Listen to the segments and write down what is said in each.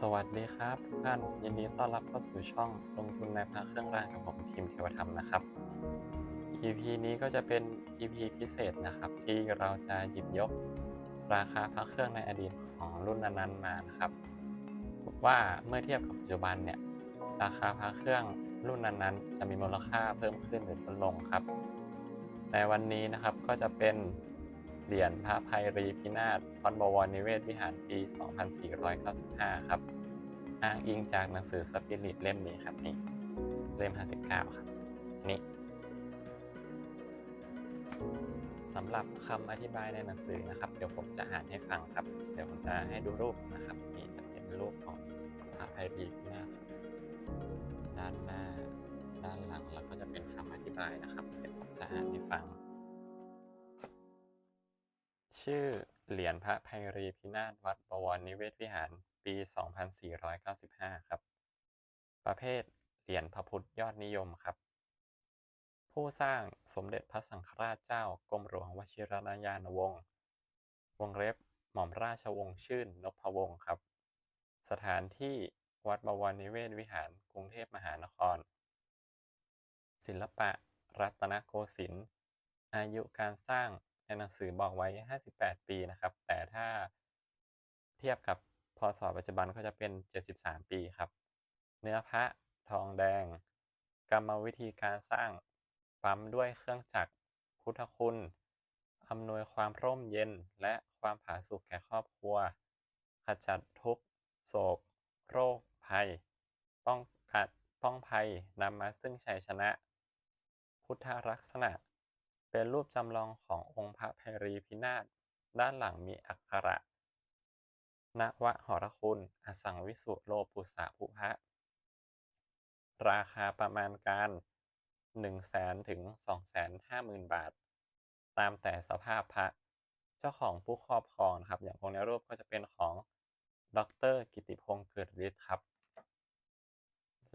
สวัสดีครับทุกท่านยินดีต้อนรับเข้าสู่ช่องลงทุนในพระเครื่องรางกับผมทีมเทวธรรมนะครับ EP นี้ก็จะเป็น EP พิเศษนะครับ ที่เราจะหยิบยกราคาพระเครื่องในอดีตของรุ่นนั้นๆมานะครับ ว่าเมื่อเทียบกับปัจจุบันเนี่ยราคาพระเครื่องรุ่นนั้นๆ จะมีมูลค่าเพิ่มขึ้นหรือลดลงครับ ในวันนี้นะครับก็จะเป็น เหรียญพระภัยรีพินาศวัดบวรนิเวศวิหารปี 2495 ครับ อ้างอิงจากหนังสือสปิริตเล่มนี้ครับนี่เล่ม 59 ครับนี่สำหรับคำอธิบายในหนังสือนะครับ เดี๋ยวผมจะอ่านให้ฟังครับ เดี๋ยวผมจะให้ดูรูปนะครับนี่จะเป็นรูปของพระภัยรีพินาศด้านหน้า ด้านหลังแล้วก็จะเป็นคำอธิบายนะครับ เดี๋ยวผมจะอ่านให้ฟัง ชื่อเหรียญพระภัยรีพินาศวัดบวรนิเวศวิหารปี 2495 ครับ ประเภทเหรียญพระพุทธยอดนิยมครับ ผู้สร้างสมเด็จพระสังฆราชเจ้ากรมหลวงวชิรญาณวงศ์วงเล็บหม่อมราชวงศ์ชื่นนพวงศ์ครับ สถานที่วัดบวรนิเวศวิหารกรุงเทพมหานคร ศิลปะ รัตนโกสินทร์อายุการสร้าง ในหนังสือบอกไว้ 58 ปีนะครับ แต่ถ้าเทียบกับพศปัจจุบันก็จะเป็น 73 ปีครับ เนื้อพระทองแดง กรรมวิธีการสร้างปั๊มด้วยเครื่องจักรพุทธคุณอำนวยความร่มเย็นและความผาสุกแก่ครอบครัว ขจัดทุกโศก โรค ภัย ป้องกัดป้องภัยนำมาซึ่งชัยชนะ พุทธลักษณะ เป็นรูปจำลองขององค์พระภัยรีพินาศด้านหลังมีอักขระนวหรคุณ อสังวิสุโลปุสาภุพะ ราคาประมาณการ 1 0 0 0 0แสนถึง2 5 0 0 0 0 บาท ตามแต่สภาพพระ เจ้าของผู้ครอบครองนะครับ อย่างพวกในรูปก็จะเป็นของดรกิติพงศ์เกิดฤทธิ์ครับ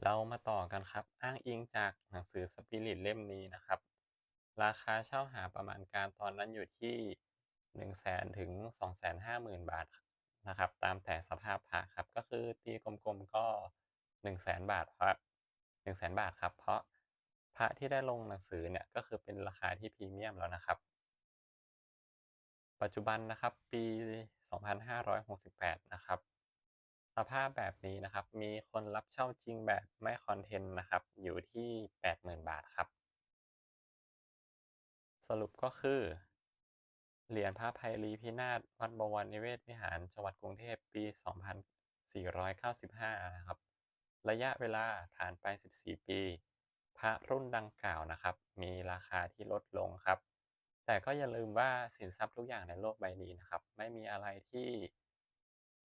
เรามาต่อกันครับ อ้างอิงจากหนังสือสปิริตเล่มนี้นะครับ ราคาเช่าหาประมาณการตอนนั้นอยู่ที่1 0 0 0 0แสนถึง2 5 0 0 0 0 บาทนะครับ ตามแต่สภาพพระครับ ก็คือตีกลมๆก็1 0 0 0 0แสนบาทเพราะ1 0 0 0 0 0บาทครับ เพราะพระที่ได้ลงหนังสือเนี่ยก็คือเป็นราคาที่พรีเมียมแล้วนะครับ ปัจจุบันนะครับปี 2568 นะครับสภาพแบบนี้นะครับ มีคนรับเช่าจริงแบบไม่คอนเทนต์นะครับ อยู่ที่ 80,000 บาทครับ สรุปก็คือ เหรียญพระภัยรีพินาศวัดบวรนิเวศวิหารจังหวัดกรุงเทพปี 2495 นะครับ ระยะเวลาผ่านไป 14 ปี พระรุ่นดังกล่าวนะครับ มีราคาที่ลดลงครับ แต่ก็อย่าลืมว่าสินทรัพย์ทุกอย่างในโลกใบนี้นะครับ ไม่มีอะไรที่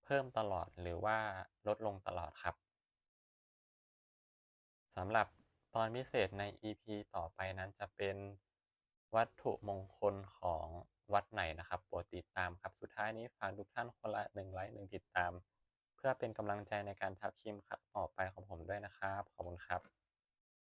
เพิ่มตลอดหรือว่าลดลงตลอดครับสำหรับตอนพิเศษใน EP ต่อไปนั้นจะเป็น วัตถุมงคลของวัดไหนนะครับโปรดติดตามครับ สุดท้ายนี้ฝากทุกท่านคนละหนึ่งไลค์หนึ่งติดตาม เพื่อเป็นกำลังใจในการทับคิมครับต่อไปของผมด้วยนะครับ ขอบคุณครับ